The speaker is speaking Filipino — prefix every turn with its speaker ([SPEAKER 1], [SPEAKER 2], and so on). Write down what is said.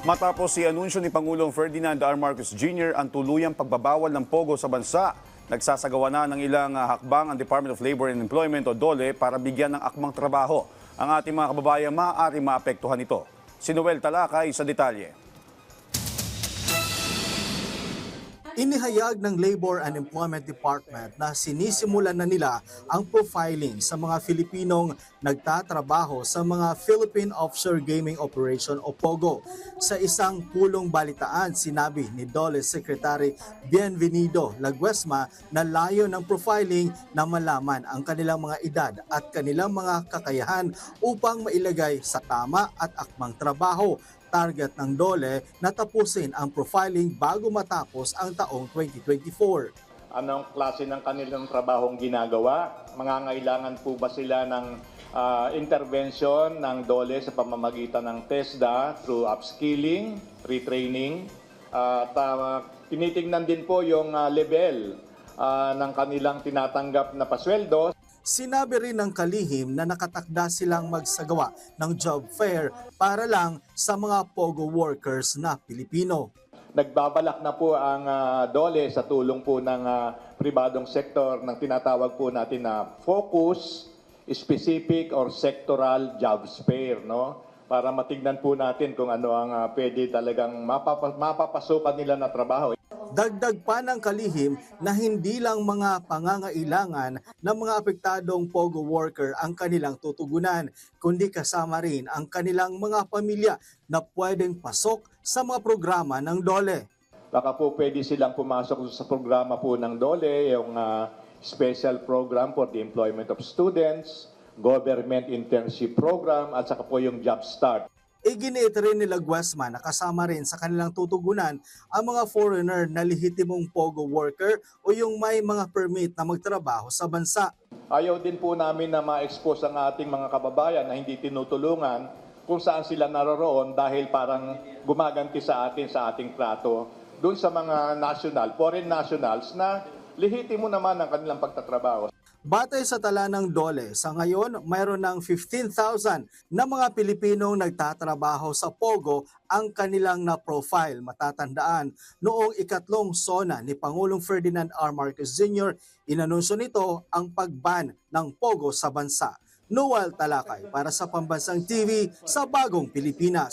[SPEAKER 1] Matapos si anunsyo ni Pangulong Ferdinand R. Marcos Jr. ang tuluyang pagbabawal ng pogo sa bansa, nagsasagawa na ng ilang ah, hakbang ang Department of Labor and Employment o DOLE para bigyan ng akmang trabaho ang ating mga kababayan maaari maapektuhan ito. Si Noel Talakay sa detalye.
[SPEAKER 2] Inihayag ng Labor and Employment Department na sinisimulan na nila ang profiling sa mga Filipinong nagtatrabaho sa mga Philippine Offshore Gaming Operation o POGO. Sa isang pulong balitaan, sinabi ni DOLE Secretary Bienvenido Laguesma na layo ng profiling na malaman ang kanilang mga edad at kanilang mga kakayahan upang mailagay sa tama at akmang trabaho target ng DOLE na tapusin ang profiling bago matapos ang taong 2024.
[SPEAKER 3] anong klase ng kanilang trabahong ginagawa, mangangailangan po ba sila ng ah, intervention ng DOLE sa pamamagitan ng TESDA through upskilling, retraining, at ah, tinitingnan din po yung ah, level ah, ng kanilang tinatanggap na pasweldo
[SPEAKER 2] Sinabi rin ng kalihim na nakatakda silang magsagawa ng job fair para lang sa mga POGO workers na Pilipino.
[SPEAKER 3] Nagbabalak na po ang ah, DOLE sa tulong po ng ah, pribadong sektor ng tinatawag po natin na focus, specific or sectoral jobs fair, no? Para matignan po natin kung ano ang ah, pwede talagang mapapa- mapapasukan nila na trabaho.
[SPEAKER 2] Dagdag pa ng kalihim na hindi lang mga pangangailangan ng mga apektadong POGO worker ang kanilang tutugunan, kundi kasama rin ang kanilang mga pamilya na pwedeng pasok sa mga programa ng DOLE.
[SPEAKER 3] Baka po pwede silang pumasok sa programa po ng DOLE, yung ah, special program for the employment of students, government internship program, at saka po yung job start.
[SPEAKER 2] Iginiit rin nila Guesma na kasama rin sa kanilang tutugunan ang mga foreigner na lehitimong POGO worker o yung may mga permit na magtrabaho sa bansa.
[SPEAKER 3] Ayaw din po namin na ma-expose ang ating mga kababayan na hindi tinutulungan kung saan sila naroroon dahil parang gumaganti sa atin sa ating trato doon sa mga national, foreign nationals na lihitimo naman ang kanilang pagtatrabaho.
[SPEAKER 2] Batay sa tala ng DOLE, sa ngayon mayroon ng 15,000 na mga Pilipinong nagtatrabaho sa POGO ang kanilang na-profile. Matatandaan, noong ikatlong sona ni Pangulong Ferdinand R. Marcos Jr., inanunsyo nito ang pagban ng POGO sa bansa. Noel Talakay para sa Pambansang TV sa Bagong Pilipinas.